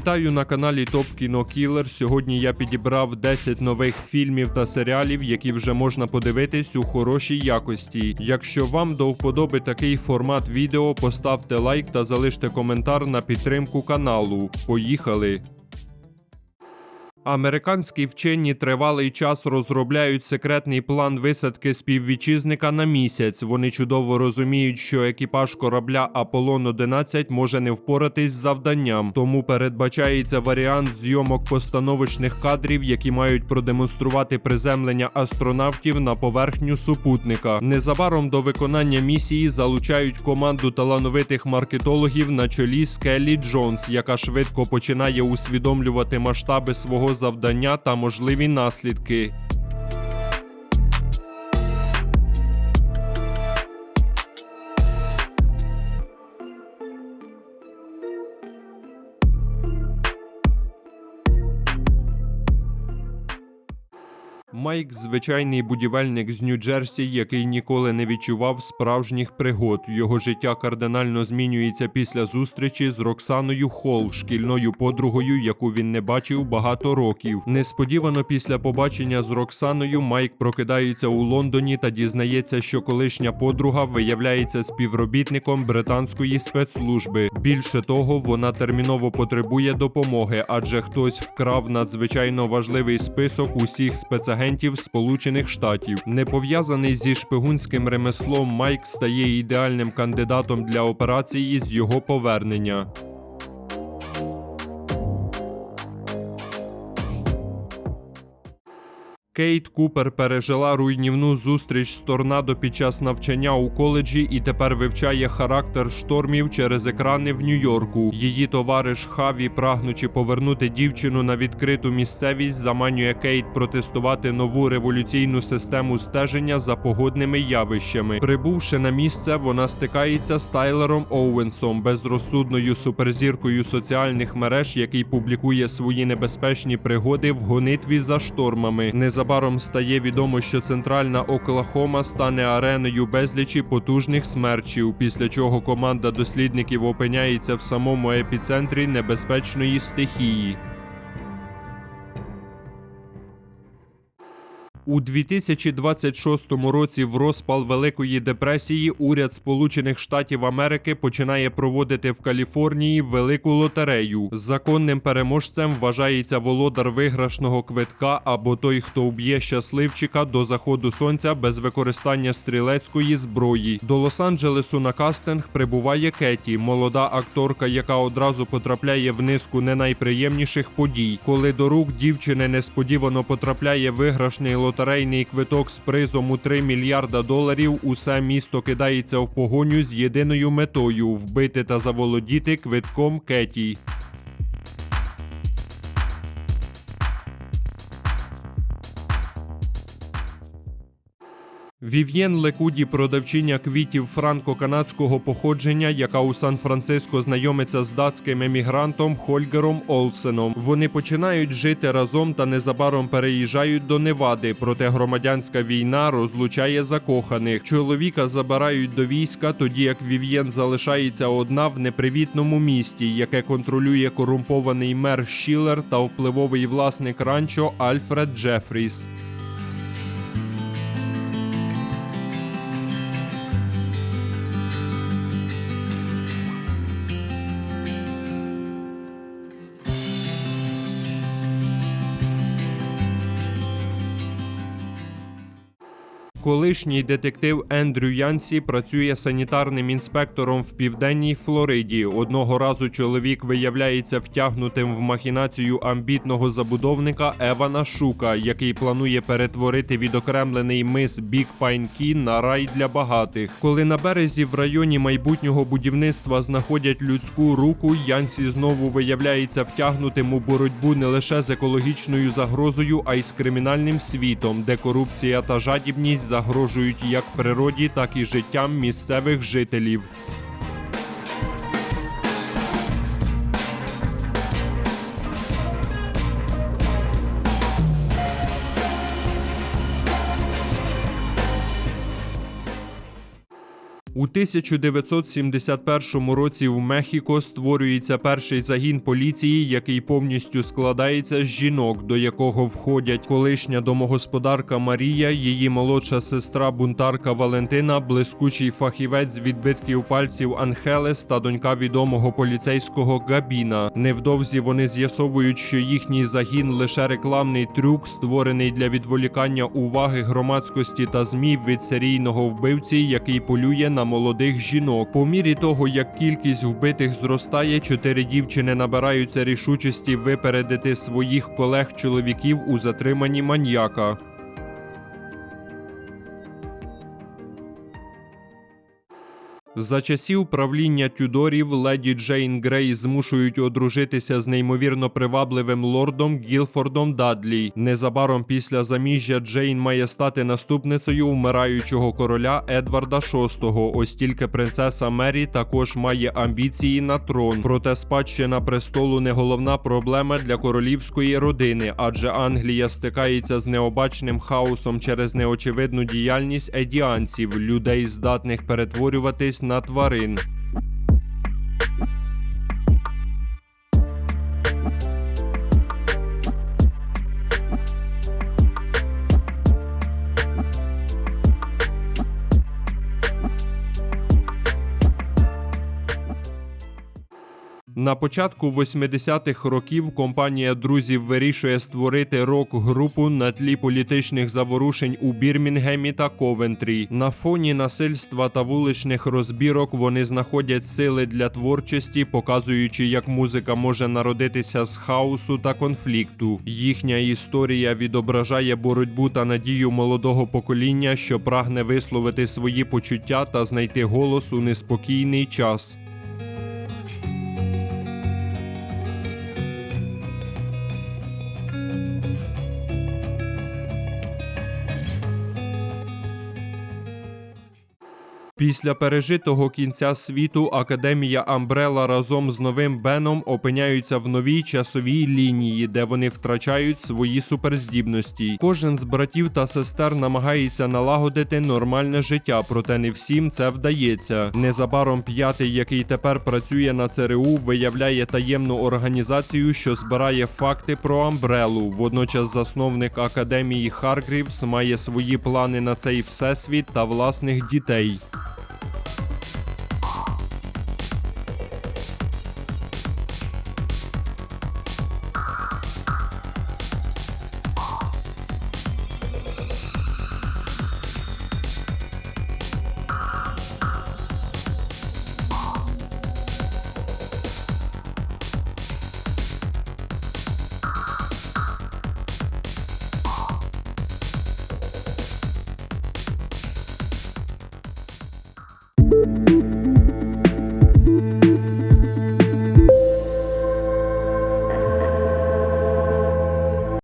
Вітаю на каналі Топ Кіно Кілер. Сьогодні я підібрав 10 нових фільмів та серіалів, які вже можна подивитись у хорошій якості. Якщо вам до вподоби такий формат відео, поставте лайк та залиште коментар на підтримку каналу. Поїхали! Американські вчені тривалий час розробляють секретний план висадки співвітчизника на місяць. Вони чудово розуміють, що екіпаж корабля Аполлон 11 може не впоратись з завданням, тому передбачається варіант зйомок постановочних кадрів, які мають продемонструвати приземлення астронавтів на поверхню супутника. Незабаром до виконання місії залучають команду талановитих маркетологів на чолі з Келлі Джонс, яка швидко починає усвідомлювати масштаби свого завдання та можливі наслідки. Майк звичайний будівельник з Нью-Джерсі, який ніколи не відчував справжніх пригод. Його життя кардинально змінюється після зустрічі з Роксаною Холл, шкільною подругою, яку він не бачив багато років. Несподівано після побачення з Роксаною Майк прокидається у Лондоні та дізнається, що колишня подруга виявляється співробітником британської спецслужби. Більше того, вона терміново потребує допомоги, адже хтось вкрав надзвичайно важливий список усіх спецагентів Сполучених Штатів. Не пов'язаний зі шпигунським ремеслом, Майк стає ідеальним кандидатом для операції з його повернення. Кейт Купер пережила руйнівну зустріч з торнадо під час навчання у коледжі і тепер вивчає характер штормів через екрани в Нью-Йорку. Її товариш Хаві, прагнучи повернути дівчину на відкриту місцевість, заманює Кейт протестувати нову революційну систему стеження за погодними явищами. Прибувши на місце, вона стикається з Тайлером Оуенсом, безрозсудною суперзіркою соціальних мереж, який публікує свої небезпечні пригоди в гонитві за штормами. Незабаром стає відомо, що центральна Оклахома стане ареною безлічі потужних смерчів, після чого команда дослідників опиняється в самому епіцентрі небезпечної стихії. У 2026 році в розпал Великої депресії уряд Сполучених Штатів Америки починає проводити в Каліфорнії велику лотерею. Законним переможцем вважається володар виграшного квитка або той, хто вб'є щасливчика до заходу сонця без використання стрілецької зброї. До Лос-Анджелесу на кастинг прибуває Кеті, молода акторка, яка одразу потрапляє в низку не найприємніших подій. Коли до рук дівчини несподівано потрапляє виграшний лотерейний квиток з призом у 3 мільярда доларів, усе місто кидається в погоню з єдиною метою вбити та заволодіти квитком Кеті. Вів'єн Лекуді, продавчиня квітів франко-канадського походження, яка у Сан-Франциско знайомиться з датським емігрантом Хольгером Олсеном. Вони починають жити разом та незабаром переїжджають до Невади. Проте громадянська війна розлучає закоханих. Чоловіка забирають до війська, тоді як Вів'єн залишається одна в непривітному місті, яке контролює корумпований мер Шілер та впливовий власник ранчо Альфред Джефріс. Колишній детектив Ендрю Янсі працює санітарним інспектором в південній Флориді. Одного разу чоловік виявляється втягнутим в махінацію амбітного забудовника Евана Шука, який планує перетворити відокремлений мис Бік Пайнкі на рай для багатих. Коли на березі в районі майбутнього будівництва знаходять людську руку, Янсі знову виявляється втягнутим у боротьбу не лише з екологічною загрозою, а й з кримінальним світом, де корупція та жадібність загрожують як природі, так і життям місцевих жителів. У 1971 році в Мехіко створюється перший загін поліції, який повністю складається з жінок, до якого входять колишня домогосподарка Марія, її молодша сестра бунтарка Валентина, блискучий фахівець з відбитків пальців Анхелес та донька відомого поліцейського Габіна. Невдовзі вони з'ясовують, що їхній загін лише рекламний трюк, створений для відволікання уваги громадськості та змі від серійного вбивці, який полює на молодих жінок. По мірі того, як кількість вбитих зростає, чотири дівчини набираються рішучості випередити своїх колег-чоловіків у затриманні маньяка. За часів правління Тюдорів леді Джейн Грей змушують одружитися з неймовірно привабливим лордом Гілфордом Дадлі. Незабаром після заміжжя Джейн має стати наступницею вмираючого короля Едварда VI. Ось тільки принцеса Мері також має амбіції на трон. Проте спадщина престолу не головна проблема для королівської родини, адже Англія стикається з необачним хаосом через неочевидну діяльність едіанців, людей, здатних перетворюватись на тварин. На початку 80-х років компанія друзів вирішує створити рок-групу на тлі політичних заворушень у Бірмінгемі та Ковентрі. На фоні насильства та вуличних розбірок вони знаходять сили для творчості, показуючи, як музика може народитися з хаосу та конфлікту. Їхня історія відображає боротьбу та надію молодого покоління, що прагне висловити свої почуття та знайти голос у неспокійний час. Після пережитого кінця світу Академія Амбрела разом з новим Беном опиняються в новій часовій лінії, де вони втрачають свої суперздібності. Кожен з братів та сестер намагається налагодити нормальне життя, проте не всім це вдається. Незабаром п'ятий, який тепер працює на ЦРУ, виявляє таємну організацію, що збирає факти про Амбрелу. Водночас засновник академії Харгрівс має свої плани на цей всесвіт та власних дітей.